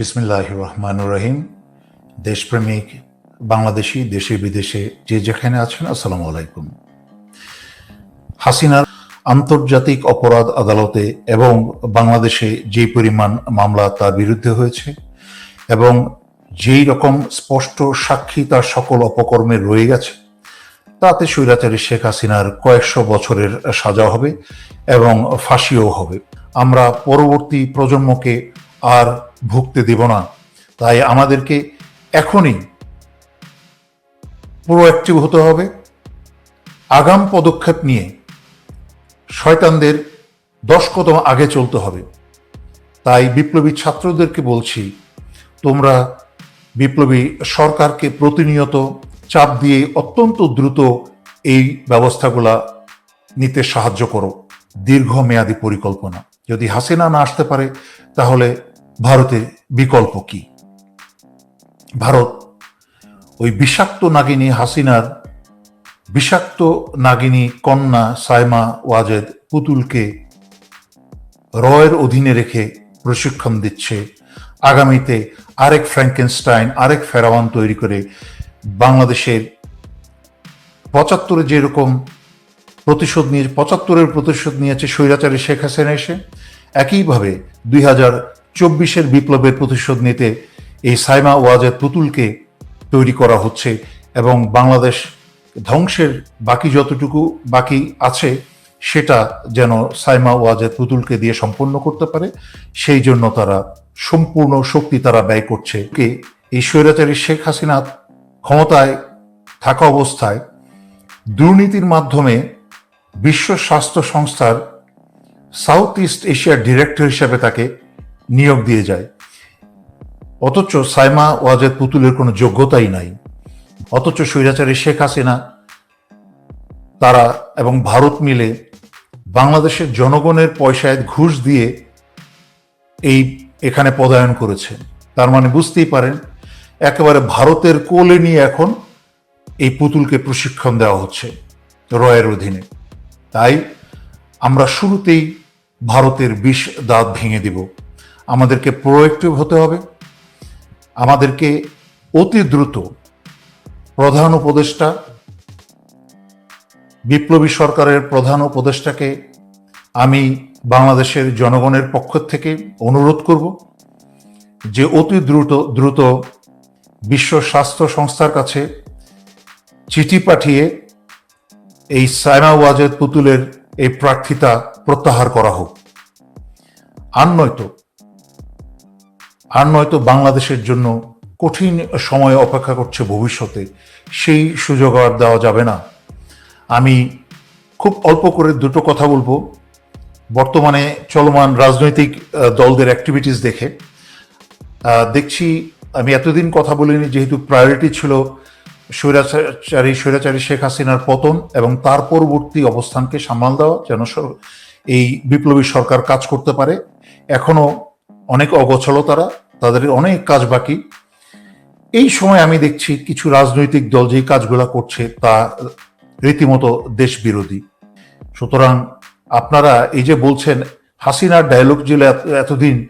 বিসমিল্লাহ রহমান রহিম। দেশপ্রেমিক, বাংলাদেশি দেশে বিদেশে যে যেখানে আছেন, আসসালামু আলাইকুম। হাসিনার আন্তর্জাতিক অপরাধ আদালতে এবং বাংলাদেশে যে পরিমাণ মামলা তার বিরুদ্ধে হয়েছে এবং যেই রকম স্পষ্ট সাক্ষী তার সকল অপকর্মে রয়ে গেছে, তাতে স্বৈরাচারী শেখ হাসিনার কয়েকশো বছরের সাজা হবে এবং ফাঁসিও হবে। আমরা পরবর্তী প্রজন্মকে আর ভুগতে দেব না। তাই আমাদেরকে এখনই প্রোঅ্যাক্টিভ হতে হবে। আগাম পদক্ষেপ নিয়ে শয়তানদের দশ কদম আগে চলতে হবে। তাই বিপ্লবী ছাত্রদেরকে বলছি, তোমরা বিপ্লবী সরকারকে প্রতিনিয়ত চাপ দিয়ে অত্যন্ত দ্রুত এই ব্যবস্থাগুলা নিতে সাহায্য করো। দীর্ঘমেয়াদী পরিকল্পনা। যদি হাসিনা না আসতে পারে, তাহলে ভারতের বিকল্প কি? ভারত ওই বিষাক্ত নাগিনী হাসিনার বিষাক্ত নাগিনী কন্যা সাইমা ওয়াজেদ পুতুলকে রয়ের অধীনে রেখে প্রশিক্ষণ দিচ্ছে। আগামীতে আরেক ফ্র্যাঙ্কেনস্টাইন, আরেক ফেরাওয়ান তৈরি করে বাংলাদেশের পঁচাত্তরে যেরকম প্রতিশোধ নিয়ে, পঁচাত্তরের প্রতিশোধ নিয়েছে স্বৈরাচারী শেখ হাসিনা এসে, একইভাবে দুই হাজার চব্বিশের বিপ্লবের প্রতিশোধ নিতে এই সাইমা ওয়াজের পুতুলকে তৈরি করা হচ্ছে এবং বাংলাদেশ ধ্বংসের বাকি যতটুকু বাকি আছে, সেটা যেন সাইমা ওয়াজের পুতুলকে দিয়ে সম্পন্ন করতে পারে, সেই জন্য তারা সম্পূর্ণ শক্তি তারা ব্যয় করছে। কে? এই স্বৈরাচারী শেখ হাসিনা ক্ষমতায় থাকা অবস্থায় দুর্নীতির মাধ্যমে বিশ্ব স্বাস্থ্য সংস্থার সাউথ ইস্ট এশিয়ার ডিরেক্টর হিসেবে তাকে নিয়োগ দিয়ে যায়। অথচ সাইমা ওয়াজেদ পুতুলের কোনো যোগ্যতাই নাই। অথচ স্বৈরাচারী শেখ হাসিনা, তারা এবং ভারত মিলে বাংলাদেশের জনগণের পয়সায় ঘুষ দিয়ে এই এখানে পদায়ন করেছে। তার মানে বুঝতেই পারেন, একেবারে ভারতের কোলে নিয়ে এখন এই পুতুলকে প্রশিক্ষণ দেওয়া হচ্ছে রয়ের অধীনে। তাই আমরা শুরুতেই ভারতের বিষ দাঁত ভেঙে দিব। আমাদেরকে প্রোয়েক্টিভ হতে হবে। আমাদেরকে অতি দ্রুত প্রধান উপদেষ্টা, বিপ্লবী সরকারের প্রধান উপদেষ্টাকে আমি বাংলাদেশের জনগণের পক্ষ থেকে অনুরোধ করব যে অতি দ্রুত দ্রুত বিশ্ব স্বাস্থ্য সংস্থার কাছে চিঠি পাঠিয়ে এই সাইমা ওয়াজেদ পুতুলের এই প্রার্থিতা প্রত্যাহার করা হোক। আর নয়তো আর নয়তো বাংলাদেশের জন্য কঠিন সময় অপেক্ষা করছে ভবিষ্যতে, সেই সুযোগ আর দেওয়া যাবে না। আমি খুব অল্প করে দুটো কথা বলব। বর্তমানে চলমান রাজনৈতিক দলদের অ্যাক্টিভিটিস দেখে। দেখছি, আমি এতদিন কথা বলিনি, যেহেতু প্রায়োরিটি ছিল স্বৈরাচারী স্বৈরাচারী শেখ হাসিনার পতন এবং তার পরবর্তী অবস্থানকে সামাল দেওয়া, যেন এই বিপ্লবী সরকার কাজ করতে পারে। এখনও অনেক অগোছল তারা। তাদের অনেক কাজ বাকি। এই সময় আমি দেখছি কিছু রাজনৈতিক দল যেই কাজগুলো করছে তা রীতিমতো দেশ বিরোধী সুতরাং আপনারা এই যে বলছেন, হাসিনার ডায়লগ ছিল এত- এতদিন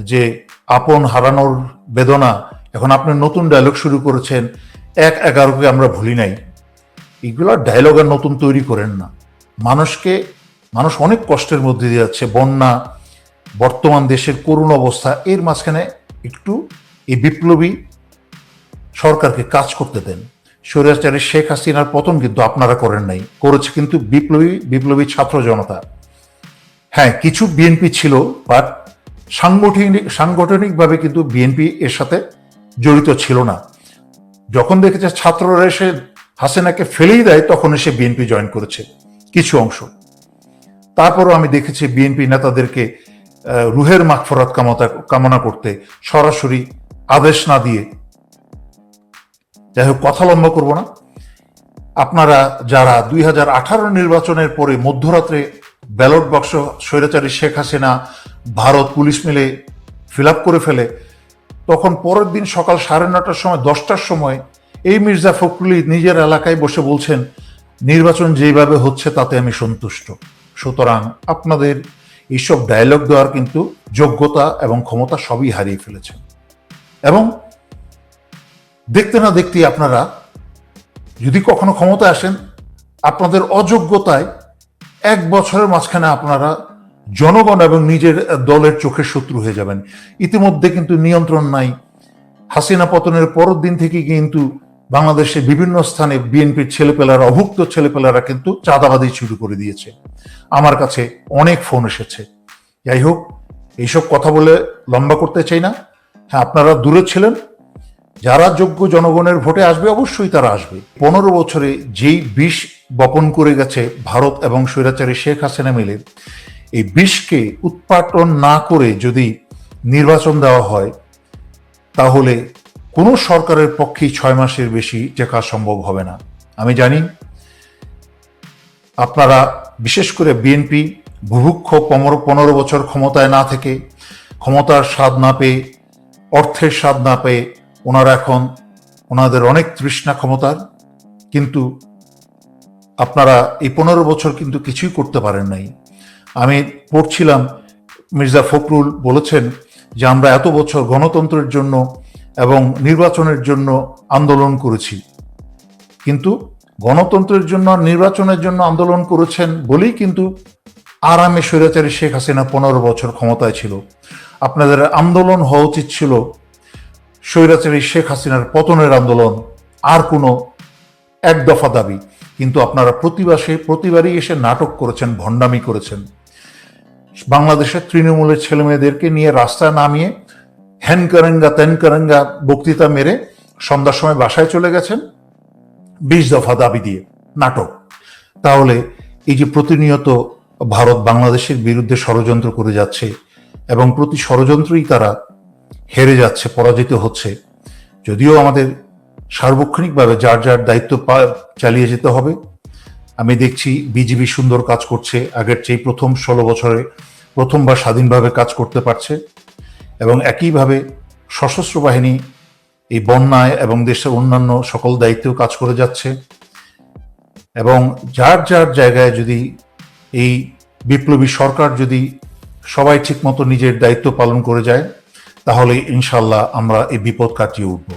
যে আপন হারানোর বেদনা, এখন আপনি নতুন ডায়লগ শুরু করেছেন, এক এগারোকে আমরা ভুলি নাই। এগুলো ডায়লগ আর নতুন তৈরি করেন না। মানুষকে, মানুষ অনেক কষ্টের মধ্যে দিয়ে যাচ্ছে। বন্যা, বর্তমান দেশের করুণ অবস্থা, এর মাঝখানে একটু এই বিপ্লবী সরকারকে কাজ করতে দেন। স্বৈরাচারী শেখ হাসিনার পতন কিন্তু আপনারা করেন নাই, করেছে কিন্তু বিপ্লবী বিপ্লবী ছাত্র জনতা। হ্যাঁ কিছু বিএনপি ছিল, বাট সাংগঠনিক, সাংগঠনিকভাবে কিন্তু বিএনপি এর সাথে জড়িত ছিল না। যখন দেখেছে ছাত্ররা এসে হাসিনাকে ফেলেই দেয়, তখন এসে বিএনপি জয়েন করেছে, কিছু অংশ। তারপরও আমি দেখেছি বিএনপি নেতাদেরকে রুহের মাগফরাত কামতা কামনা করতে সরাসরি আদেশ না দিয়ে যাই হোক, কথা লম্বা করব না। আপনারা যারা দুই হাজার আঠারো নির্বাচনের পরে মধ্যরাত্রে ব্যালট বাক্স স্বৈরাচারী শেখ হাসিনা ভারত পুলিশ মিলে ফিল করে ফেলে, তখন পরের দিন সকাল সাড়ে নটার সময়, দশটার সময় এই মির্জা ফখরুলি নিজের এলাকায় বসে বলছেন, নির্বাচন যেভাবে হচ্ছে তাতে আমি সন্তুষ্ট। সুতরাং আপনাদের এইসব ডায়লগ দেওয়ার কিন্তু যোগ্যতা এবং ক্ষমতা সবই হারিয়ে ফেলেছেন। এবং দেখতে না দেখতেই আপনারা যদি কখনো ক্ষমতা আসেন, আপনাদের অযোগ্যতায় এক বছরের মাঝখানে আপনারা জনগণ এবং নিজের দলের চোখের শত্রু হয়ে যাবেন। ইতিমধ্যে কিন্তু নিয়ন্ত্রণ নাই। হাসিনা পতনের পরের দিন থেকে কিন্তু বাংলাদেশে বিভিন্ন স্থানে বিএনপির ছেলেপেলারা, অভুক্ত ছেলেপেলারা কিন্তু চাঁদাবাদি শুরু করে দিয়েছে। আমার কাছে অনেক ফোন এসেছে। যাই হোক, এইসব কথা বলে লম্বা করতে চাই না। হ্যাঁ আপনারা দূরে ছিলেন। যারা যোগ্য জনগণের ভোটে আসবে, অবশ্যই তারা আসবে। পনেরো বছরে যেই বিষ বপন করে গেছে ভারত এবং স্বৈরাচারী শেখ হাসিনা মিলে, এই বিষকে উৎপাটন না করে যদি নির্বাচন দেওয়া হয়, তাহলে কোনো সরকারের পক্ষেই ছয় মাসের বেশি টেকা সম্ভব হবে না। আমি জানি আপনারা বিশেষ করে বিএনপি বুভুক্ষ পনেরো পনেরো বছর ক্ষমতায় না থেকে ক্ষমতার স্বাদ না পেয়ে, অর্থের স্বাদ না পেয়ে ওনারা এখন ওনাদের অনেক তৃষ্ণা ক্ষমতার। কিন্তু আপনারা এই পনেরো বছর কিন্তু কিছুই করতে পারেন নাই। আমি পড়ছিলাম মির্জা ফখরুল বলেছেন যে আমরা এত বছর গণতন্ত্রের জন্য এবং নির্বাচনের জন্য আন্দোলন করেছি। কিন্তু গণতন্ত্রের জন্য নির্বাচনের জন্য আন্দোলন করেছেন বলেই কিন্তু আরামে স্বৈরাচারী শেখ হাসিনা পনেরো বছর ক্ষমতায় ছিল। আপনাদের আন্দোলন হওয়া উচিত ছিল স্বৈরাচারী শেখ হাসিনার পতনের আন্দোলন, আর কোনো এক দফা দাবি। কিন্তু আপনারা প্রতিবাসে, প্রতিবারই এসে নাটক করেছেন, ভণ্ডামি করেছেন। বাংলাদেশের তৃণমূলের ছেলেমেয়েদেরকে নিয়ে রাস্তায় নামিয়ে হ্যান কারেঙ্গা, তেন কারেঙ্গা বক্তৃতা মেরে সন্ধ্যার সময় বাসায় চলে গেছেন বিশ দফা দাবি দিয়ে নাটক। তাহলে এই যে প্রতিনিয়ত ভারত বাংলাদেশের বিরুদ্ধে ষড়যন্ত্র করে যাচ্ছে এবং প্রতি ষড়যন্ত্রই তারা হেরে যাচ্ছে, পরাজিত হচ্ছে, যদিও আমাদের সার্বক্ষণিকভাবে যার যার দায়িত্ব চালিয়ে যেতে হবে। আমি দেখছি বিজিবি সুন্দর কাজ করছে, আগের চেয়ে প্রথম ষোলো বছরে প্রথমবার স্বাধীনভাবে কাজ করতে পারছে। এবং একইভাবে সশস্ত্র বাহিনী এই বন্যায় এবং দেশের অন্যান্য সকল দায়িত্বেও কাজ করে যাচ্ছে। এবং যার যার জায়গায় যদি এই বিপ্লবী সরকার যদি সবাই ঠিকমতো নিজের দায়িত্ব পালন করে যায়, তাহলে ইনশাল্লাহ আমরা এই বিপদ কাটিয়ে উঠব।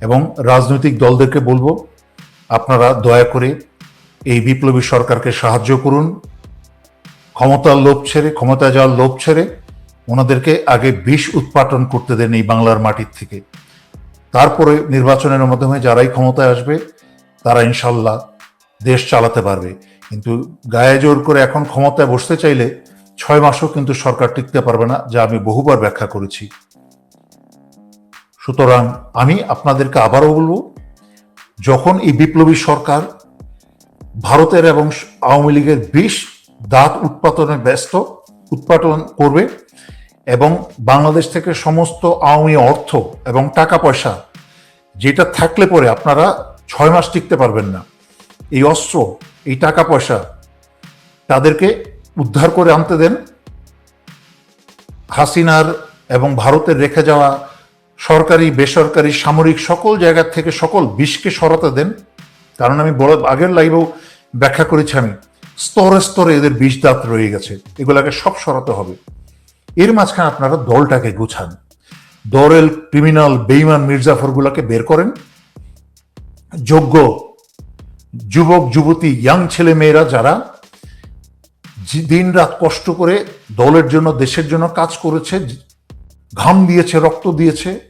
এবং রাজনৈতিক দলদেরকে বলব, আপনারা দয়া করে এই বিপ্লবী সরকারকে সাহায্য করুন। ক্ষমতার লোভ ছেড়ে ক্ষমতা যাওয়ার লোভ ছেড়ে ওনাদেরকে আগে বিষ উৎপাটন করতে দেন এই বাংলার মাটির থেকে। তারপরে নির্বাচনের মাধ্যমে যারাই ক্ষমতায় আসবে, তারা ইনশাল্লাহ দেশ চালাতে পারবে। কিন্তু গায়ে জোর করে এখন ক্ষমতায় বসতে চাইলে ছয় মাসও কিন্তু সরকার টিকতে পারবে না, যা আমি বহুবার ব্যাখ্যা করেছি। সুতরাং আমি আপনাদেরকে আবারও বলব, যখন এই বিপ্লবী সরকার ভারতের এবং আওয়ামী লীগের বিষ দাঁত উৎপাদনে ব্যস্ত উৎপাদন করবে এবং বাংলাদেশ থেকে সমস্ত আওয়ামী অর্থ এবং টাকা পয়সা যেটা থাকলে পরে আপনারা ছয় মাস টিকতে পারবেন না। এই অস্ত্র, এই টাকা পয়সা তাদেরকে উদ্ধার করে আনতে দেন। হাসিনার এবং ভারতের রেখে যাওয়া সরকারি, বেসরকারি, সামরিক সকল জায়গা থেকে সকল বিষকে সরাতে দেন। কারণ আমি বড়, আগের লাইভেও ব্যাখ্যা করেছি আমি, স্তরে স্তরে এদের বিষ দাঁত রয়ে গেছে। এগুলাকে সব সরাতে হবে। এর মাঝখানে আপনারা দলটাকে গুছান। দরেল ক্রিমিনাল বেইমান মির্জাফরগুলোকে বের করেন। যোগ্য যুবক, যুবতী, ইয়াং ছেলে মেয়েরা যারা দিন রাত কষ্ট করে দলের জন্য, দেশের জন্য কাজ করেছে ঘাম দিয়েছে, রক্ত দিয়েছে,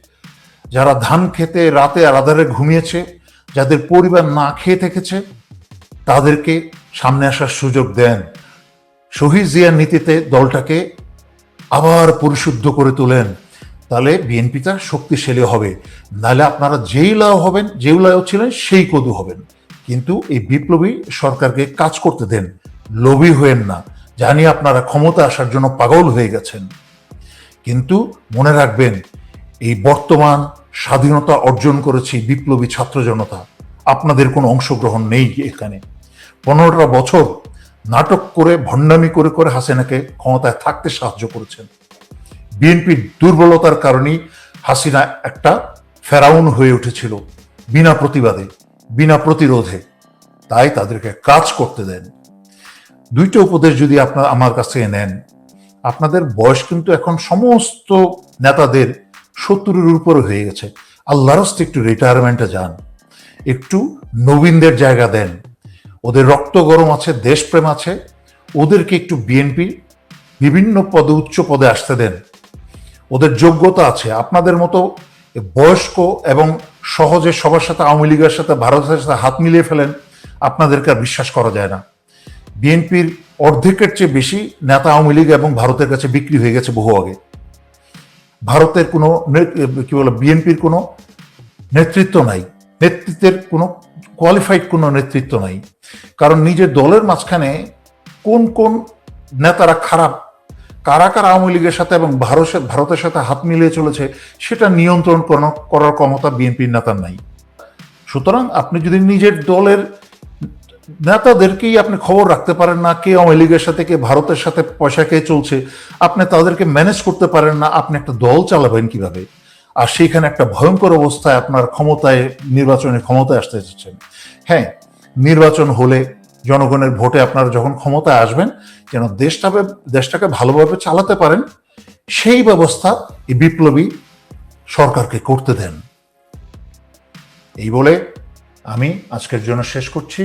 যারা ধান খেতে রাতে আধারে ঘুমিয়েছে, যাদের পরিবার না খেয়ে থেকেছে, তাদেরকে সামনে আসার সুযোগ দেন। শহীদ জিয়ার নীতিতে দলটাকে আবার পরিশুদ্ধ করে তোলেন, তাহলে বিএনপিটা শক্তিশালী হবে। নাহলে আপনারা যেই লাও হবেন, যেই লাও ছিলেন, সেই কদু হবেন। কিন্তু এই বিপ্লবী সরকারকে কাজ করতে দেন, লোভী হয়েন না। জানি আপনারা ক্ষমতা আসার জন্য পাগল হয়ে গেছেন। কিন্তু মনে রাখবেন, এই বর্তমান স্বাধীনতা অর্জন করেছি বিপ্লবী ছাত্র জনতা। আপনাদের কোনো অংশগ্রহণ নেই এখানে। পনেরোটা বছর নাটক করে, ভণ্ডামি করে করে হাসিনাকে ক্ষমতায় থাকতে সাহায্য করেছেন। বিএনপির দুর্বলতার কারণেই হাসিনা একটা ফেরাউন হয়ে উঠেছিল বিনা প্রতিবাদে, বিনা প্রতিরোধে। তাই তাদেরকে কাজ করতে দেন। দুইটা উপদেশ যদি আপনার, আমার কাছ নেন। আপনাদের বয়স কিন্তু এখন সমস্ত নেতাদের সত্তরের উপরে হয়ে গেছে। আল্লাহর একটু রিটায়ারমেন্টে যান। একটু নবীনদের জায়গা দেন। ওদের রক্ত গরম আছে, দেশপ্রেম আছে, ওদেরকে একটু বিএনপি বিভিন্ন পদে, উচ্চ পদে আসতে দেন। ওদের যোগ্যতা আছে। আপনাদের মতো বয়স্ক এবং সহজে সবার সাথে, আওয়ামী লীগের সাথে, ভারতের সাথে হাত মিলিয়ে ফেলেন, আপনাদেরকে আর বিশ্বাস করা যায় না। বিএনপির অর্ধেকের চেয়ে বেশি নেতা আওয়ামী লীগ এবং ভারতের কাছে বিক্রি হয়ে গেছে বহু আগে। ভারতের কোনো কি বলে বিএনপির কোনো নেতৃত্ব নাই। নেতৃত্বের কোনো কোয়ালিফাইড কোনো নেতৃত্ব নাই। কারণ নিজের দলের মাঝখানে কোন কোন নেতারা খারাপ, কারা কারা আওয়ামী লীগের সাথে এবং ভারতের ভারতের সাথে হাত মিলিয়ে চলেছে, সেটা নিয়ন্ত্রণ করার ক্ষমতা বিএনপির নেতার নাই। সুতরাং আপনি যদি নিজের দলের নেতাদেরকেই আপনি খবর রাখতে পারেন না, কে আওয়ামী লীগের সাথে, কে ভারতের সাথে পয়সা খেয়ে চলছে, আপনি তাদেরকে ম্যানেজ করতে পারেন না, আপনি একটা দল চালাবেন কীভাবে? আর সেইখানে একটা ভয়ঙ্কর অবস্থায় আপনার ক্ষমতায়, নির্বাচনে ক্ষমতায় আসতে চাচ্ছেন হ্যাঁ নির্বাচন হলে জনগণের ভোটে আপনারা যখন ক্ষমতায় আসবেন, যেন দেশটাকে দেশটাকে ভালোভাবে চালাতে পারেন, সেই ব্যবস্থা এই বিপ্লবী সরকারকে করতে দেন। এই বলে আমি আজকের জন্য শেষ করছি।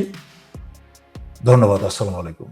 ধন্যবাদ, আসসালামু আলাইকুম।